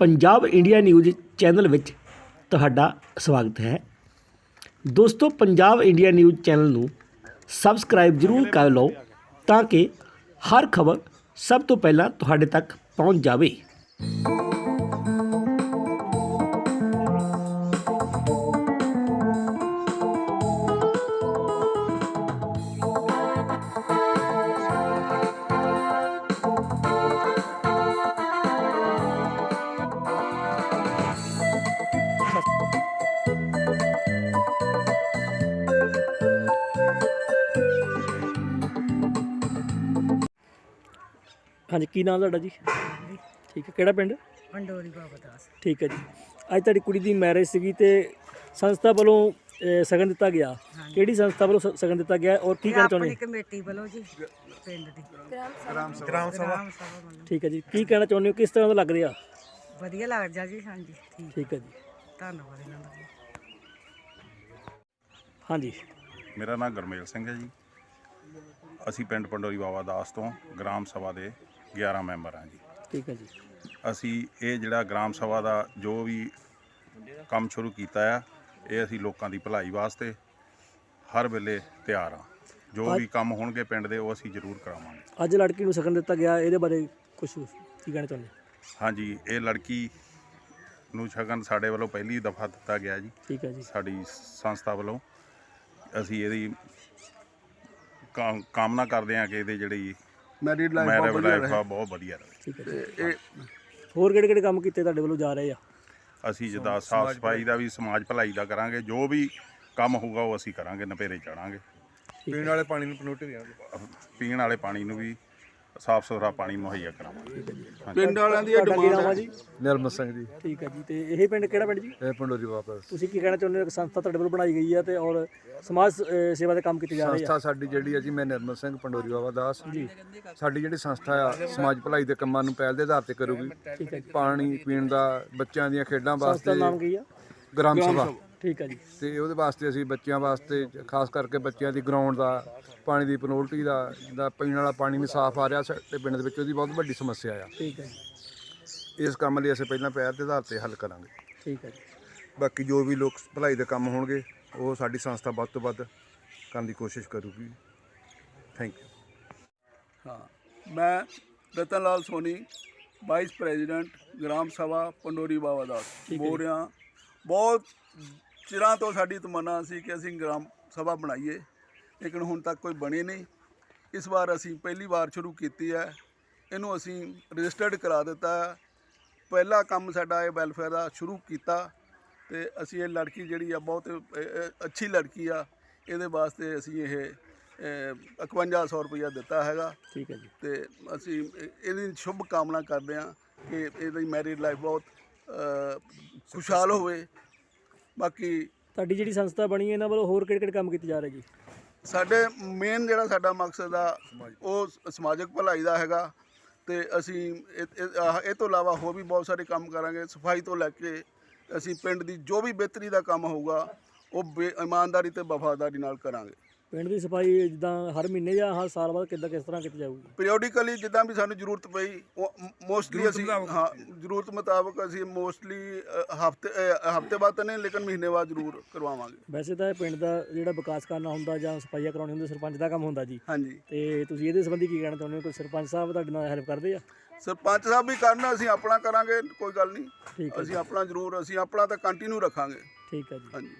Punjab India news channel ਵਿੱਚ ਤੁਹਾਡਾ ਸਵਾਗਤ ਹੈ। ਦੋਸਤੋ, ਪੰਜਾਬ ਇੰਡੀਆ ਨਿਊਜ਼ ਚੈਨਲ ਨੂੰ ਸਬਸਕ੍ਰਾਈਬ ਜ਼ਰੂਰ ਕਰ ਲਓ ਤਾਂ ਕਿ ਹਰ ਖਬਰ ਸਭ ਤੋਂ ਪਹਿਲਾਂ ਤੁਹਾਡੇ ਤੱਕ ਪਹੁੰਚ ਜਾਵੇ। ਹਾਂਜੀ ਕੀ ਨਾਮ ਤੁਹਾਡਾ ਜੀ? ਠੀਕ ਹੈ ਕਿਹੜਾ ਪਿੰਡ? ਪੰਡੋਰੀ ਬਾਬਾ ਦਾਸ। ਠੀਕ ਹੈ ਜੀ। ਅੱਜ ਤੁਹਾਡੀ ਕੁੜੀ ਦੀ ਮੈਰਿਜ ਸੀਗੀ ਤੇ ਸੰਸਥਾ ਵੱਲੋਂ ਅਹ, ਸ਼ਗਨ ਦਿੱਤਾ ਗਿਆ। ਕਿਹੜੀ ਸੰਸਥਾ ਵੱਲੋਂ ਸ- ਸ਼ਗਨ ਦਿੱਤਾ ਗਿਆ ਔਰ ਕੀ ਕਹਿਣਾ ਚਾਹੁੰਦੇ ਆਪਣੀ ਕਮੇਟੀ ਵੱਲੋਂ ਜੀ ਪਿੰਡ ਦੀ। ਗ੍ਰਾਮ ਸਭਾ। ਗ੍ਰਾਮ ਸਭਾ। ਵੱਲੋਂ। ਠੀਕ ਹੈ ਜੀ। ਕੀ ਕਹਿਣਾ ਚਾਹੁੰਦੇ ਹੋ? ਕਿਸ ਤਰ੍ਹਾਂ ਦਾ ਲੱਗ ਰਿਹਾ? ਵਧੀਆ ਲੱਗਦਾ ਜੀ ਹਾਂਜੀ। ਠੀਕ। ਠੀਕ ਹੈ ਜੀ। ਧੰਨਵਾਦ ਇਹਨਾਂ ਦਾ ਜੀ। ਹਾਂਜੀ। ਮੇਰਾ ਨਾਮ ਗਰਮੇਲ ਸਿੰਘ ਹੈ ਜੀ। ਅਸੀਂ ਪਿੰਡ ਪੰਡੋਰੀ ਬਾਬਾ ਦਾਸ ਤੋਂ ਗ੍ਰਾਮ ਸਭਾ ਦੇ 11 ਮੈਂਬਰ ਹਾਂ ਜੀ। ਠੀਕ ਹੈ ਜੀ। ਅਸੀਂ ਇਹ ਜਿਹੜਾ ਗ੍ਰਾਮ ਸਭਾ ਦਾ ਜੋ ਵੀ ਕੰਮ ਸ਼ੁਰੂ ਕੀਤਾ ਆ ਇਹ ਅਸੀਂ ਲੋਕਾਂ ਦੀ ਭਲਾਈ ਵਾਸਤੇ ਹਰ ਵੇਲੇ ਤਿਆਰ ਹਾਂ। ਜੋ ਵੀ ਕੰਮ ਹੋਣਗੇ ਪਿੰਡ ਦੇ ਉਹ ਅਸੀਂ ਜ਼ਰੂਰ ਕਰਾਵਾਂਗੇ। ਅੱਜ ਲੜਕੀ ਨੂੰ ਸ਼ਗਨ ਦਿੱਤਾ ਗਿਆ ਇਹਦੇ ਬਾਰੇ ਕੁਝ ਕੀ ਕਹਿਣਾ ਚਾਹੁੰਦੇ? ਹਾਂਜੀ ਇਹ ਲੜਕੀ ਨੂੰ ਸ਼ਗਨ ਸਾਡੇ ਵੱਲੋਂ ਪਹਿਲੀ ਦਫਾ ਦਿੱਤਾ ਗਿਆ ਜੀ। ਠੀਕ ਹੈ ਜੀ। ਸਾਡੀ ਸੰਸਥਾ ਵੱਲੋਂ। ਅਸੀਂ ਇਹਦੀ ਕਾਮ- ਕਾਮਨਾ ਕਰਦੇ ਹਾਂ ਕਿ ਇਹਦੇ ਜਿਹੜੀ ਮੈਰਿਡ ਲਾਈਫ ਮੈਰਿਜ ਬਹੁਤ ਵਧੀਆ ਲਾਈਫ ਆ ਰਹੇ। ਬਹੁਤ ਵਧੀਆ ਰਹੇ। ਠੀਕ ਹੈ ਜੀ। ਇਹ ਹੋਰ ਕਿਹੜੇ ਕਿਹੜੇ ਕੰਮ ਕੀਤੇ ਤੁਹਾਡੇ ਵੱਲੋਂ ਜਾ ਰਹੇ ਆ? ਅਸੀਂ ਜਿੱਦਾਂ ਸਾਫ਼ ਸਫ਼ਾਈ ਦਾ ਵੀ ਸਮਾਜ ਭਲਾਈ ਦਾ ਕਰਾਂਗੇ। ਜੋ ਵੀ ਕੰਮ ਹੋਊਗਾ ਉਹ ਅਸੀਂ ਕਰਾਂਗੇ ਨਪੇਰੇ ਚਾੜਾਂਗੇ। ਪੀਣ ਵਾਲੇ ਪਾਣੀ ਨੂੰ ਪਨੋਟੇ ਦਿਆਂਗੇ ਪੀਣ ਵਾਲੇ ਪਾਣੀ ਨੂੰ ਵੀ ਸਾਫ਼ ਸੁਥਰਾ ਪਾਣੀ ਮੁਹੱਈਆ ਕਰਾਵਾਂਗੇ। ਪਿੰਡ ਵਾਲਿਆਂ ਦੀ ਇਹ ਤੁਹਾਡਾ ਕੀ ਨਾਮ ਆ ਡਿਮਾਂਡ ਜੀ? ਨਿਰਮਲ ਸਿੰਘ ਜੀ। ਠੀਕ ਹੈ ਜੀ ਤੇ ਇਹ ਪਿੰਡ ਕਿਹੜਾ ਪਿੰਡ ਜੀ? ਇਹ ਪੰਡੋਰੀ ਵਾਪਸ ਤੁਸੀਂ ਕੀ ਕਹਿਣਾ ਚਾਹੁੰਦੇ ਹੋ ਕਿ ਸੰਸਥਾ ਤੁਹਾਡੇ ਵੱਲੋਂ ਬਣਾਈ ਗਈ ਹੈ ਤੇ ਔਰ ਸਮਾਜ ਸੇਵਾ ਦੇ ਕੰਮ ਕੀਤੇ ਜਾ ਰਹੇ ਆ? ਸੰਸਥਾ ਸਾਡੀ ਜਿਹੜੀ ਹੈ ਜੀ ਮੈਂ ਨਿਰਮਲ ਸਿੰਘ ਪੰਡੋਰੀ ਬਾਬਾ ਦਾਸ। ਜੀ। ਸਾਡੀ ਜਿਹੜੀ ਸੰਸਥਾ ਆ ਸਮਾਜ ਭਲਾਈ ਦੇ ਕੰਮਾਂ ਨੂੰ ਪਹਿਲ ਦੇ ਆਧਾਰ ਤੇ ਕਰੂਗੀ। ਠੀਕ ਹੈ ਜੀ। ਪਾਣੀ ਪੀਣ ਦਾ ਬੱਚਿਆਂ ਦੀਆਂ ਖੇਡਾਂ ਸੰਸਥਾ ਵਾਸਤੇ ਦਾ ਨਾਮ ਕੀ ਆ? ਗ੍ਰਾਮ ਸਭਾ। ਠੀਕ ਹੈ ਜੀ। ਤੇ ਉਹਦੇ ਵਾਸਤੇ ਅਸੀਂ ਬੱਚਿਆਂ ਵਾਸਤੇ ਖਾਸ ਕਰਕੇ ਬੱਚਿਆਂ ਦੀ ਗਰਾਊਂਡ ਦਾ ਪਾਣੀ ਦੀ ਪਨੋਲਟੀ ਦਾ ਦਾ ਪੀਣ ਵਾਲਾ ਪਾਣੀ ਨਹੀਂ ਸਾਫ਼ ਆ ਰਿਹਾ ਸਾਡੇ ਪਿੰਡ ਦੇ ਵਿੱਚ ਉਹਦੀ ਬਹੁਤ ਵੱਡੀ ਸਮੱਸਿਆ ਆ। ਠੀਕ ਹੈ ਜੀ। ਇਸ ਕੰਮ ਲਈ ਅਸੀਂ ਪਹਿਲਾਂ ਪਹਿਲ ਦੇ ਆਧਾਰ ਤੇ ਹੱਲ ਕਰਾਂਗੇ। ਠੀਕ ਹੈ ਜੀ। ਬਾਕੀ ਜੋ ਵੀ ਲੋਕ ਭਲਾਈ ਦੇ ਕੰਮ ਹੋਣਗੇ ਉਹ ਸਾਡੀ ਸੰਸਥਾ ਵੱਧ ਤੋਂ ਵੱਧ ਕਰਨ ਦੀ ਕੋਸ਼ਿਸ਼ ਕਰੂਗੀ। ਥੈਂਕ ਯੂ ਹਾਂ ਮੈਂ Ratan Lal Soni vice president gram ਸਭਾ ਪੰਡੋਰੀ ਬਾਬਾ ਦਾਸ। ਬੋਲ ਰਿਹਾ। ਬਹੁਤ ਚਿਰਾਂ ਤੋਂ ਸਾਡੀ ਤਮੰਨਾ ਸੀ ਕਿ ਅਸੀਂ ਗ੍ਰਾਮ ਸਭਾ ਬਣਾਈਏ ਲੇਕਿਨ ਹੁਣ ਤੱਕ ਕੋਈ ਬਣੀ ਨਹੀਂ। ਇਸ ਵਾਰ ਅਸੀਂ ਪਹਿਲੀ ਵਾਰ ਸ਼ੁਰੂ ਕੀਤੀ ਹੈ। ਇਹਨੂੰ ਅਸੀਂ ਰਜਿਸਟਰਡ ਕਰਾ ਦਿੱਤਾ ਪਹਿਲਾ ਕੰਮ ਸਾਡਾ ਇਹ ਵੈਲਫੇਅਰ ਦਾ ਸ਼ੁਰੂ ਕੀਤਾ ਤੇ ਅਸੀਂ ਇਹ ਲੜਕੀ ਜਿਹੜੀ ਆ ਬਹੁਤ ਅੱਛੀ ਲੜਕੀ ਆ ਇਹਦੇ ਵਾਸਤੇ ਅਸੀਂ ਇਹ ਅ, 5100 ਰੁਪਇਆ ਦਿੱਤਾ ਹੈਗਾ। ਠੀਕ ਹੈ ਜੀ। ਤੇ ਅਸੀਂ ਇਹ- ਇਹਦੀ ਸ਼ੁਭ ਕਾਮਨਾ ਕਰਦੇ ਹਾਂ ਕਿ ਇਹਦੀ ਮੈਰਿਡ ਲਾਈਫ ਬਹੁਤ ਖੁਸ਼ਹਾਲ ਹੋਵੇ। ਬਾਕੀ ਤੁਹਾਡੀ ਜਿਹੜੀ ਸੰਸਥਾ ਬਣੀ ਹੈ ਇਹਨਾਂ ਵੱਲੋਂ ਹੋਰ ਕਿਹੜੇ ਕਿਹੜੇ ਕੰਮ ਕੀਤੇ ਜਾ ਰਹੇ ਜੀ? ਸਾਡੇ ਮੇਨ ਜਿਹੜਾ ਸਾਡਾ ਮਕਸਦ ਆ ਉਹ ਸਮਾਜਿਕ ਭਲਾਈ ਦਾ ਹੈਗਾ ਤੇ ਅਸੀਂ ਇਹ- ਤੋਂ ਇਲਾਵਾ ਹੋਰ ਵੀ ਬਹੁਤ ਸਾਰੇ ਕੰਮ ਕਰਾਂਗੇ। ਸਫ਼ਾਈ ਤੋਂ ਲੈ ਕੇ ਅਸੀਂ ਪਿੰਡ ਦੀ ਜੋ ਵੀ ਬਿਹਤਰੀ ਦਾ ਕੰਮ ਹੋਊਗਾ ਉਹ ਇਮਾਨਦਾਰੀ ਤੇ ਵਫਾਦਾਰੀ ਨਾਲ ਕਰਾਂਗੇ। ਪਿੰਡ ਦੀ ਸਫ਼ਾਈ ਜਿੱਦਾਂ ਹਰ ਮਹੀਨੇ ਜਾਂ ਹਰ ਸਾਲ ਬਾਅਦ ਕਿੱਦਾਂ ਕਿਸ ਤਰ੍ਹਾਂ ਕੀਤੀ ਜਾਊਗੀ? ਪੀਰੀਓਡਿਕਲੀ ਜਿੱਦਾਂ ਵੀ ਸਾਨੂੰ ਜ਼ਰੂਰਤ ਪਈ ਮੋਸਟਲੀ ਅਸੀਂ ਹਾਂ ਜ਼ਰੂਰਤ ਮੁਤਾਬਕ ਅਸੀਂ ਮੋਸਟਲੀ ਹਫ਼ਤੇ ਹਫ਼ਤੇ ਬਾਅਦ ਤਾਂ ਨਹੀਂ ਲੇਕਿਨ ਮਹੀਨੇ ਬਾਅਦ ਜ਼ਰੂਰ ਕਰਵਾਵਾਂਗੇ। ਵੈਸੇ ਤਾਂ ਇਹ ਪਿੰਡ ਦਾ ਜਿਹੜਾ ਵਿਕਾਸ ਕਰਨਾ ਹੁੰਦਾ ਜਾਂ ਸਫਾਈਆਂ ਕਰਾਉਣੀ ਹੁੰਦੀ ਸਰਪੰਚ ਦਾ ਕੰਮ ਹੁੰਦਾ ਜੀ। ਹਾਂਜੀ। ਤੇ ਤੁਸੀਂ ਇਹਦੇ ਸੰਬੰਧੀ ਕੀ ਕਹਿਣਾ ਚਾਹੁੰਦੇ ਹੋ? ਕੋਈ ਸਰਪੰਚ ਸਾਹਿਬ ਤੁਹਾਡੇ ਨਾਲ ਹੈਲਪ ਕਰਦੇ ਆ? ਸਰਪੰਚ ਸਾਹਿਬ ਵੀ ਕਰਨਾ ਅਸੀਂ ਆਪਣਾ ਕਰਾਂਗੇ ਕੋਈ ਗੱਲ ਨਹੀਂ। ਅਸੀਂ ਆਪਣਾ ਜ਼ਰੂਰ ਅਸੀਂ ਆਪਣਾ ਤਾਂ ਕੰਟੀਨਿਊ ਰੱਖਾਂਗੇ। ਠੀਕ ਹੈ ਜੀ। ਹਾਂਜੀ।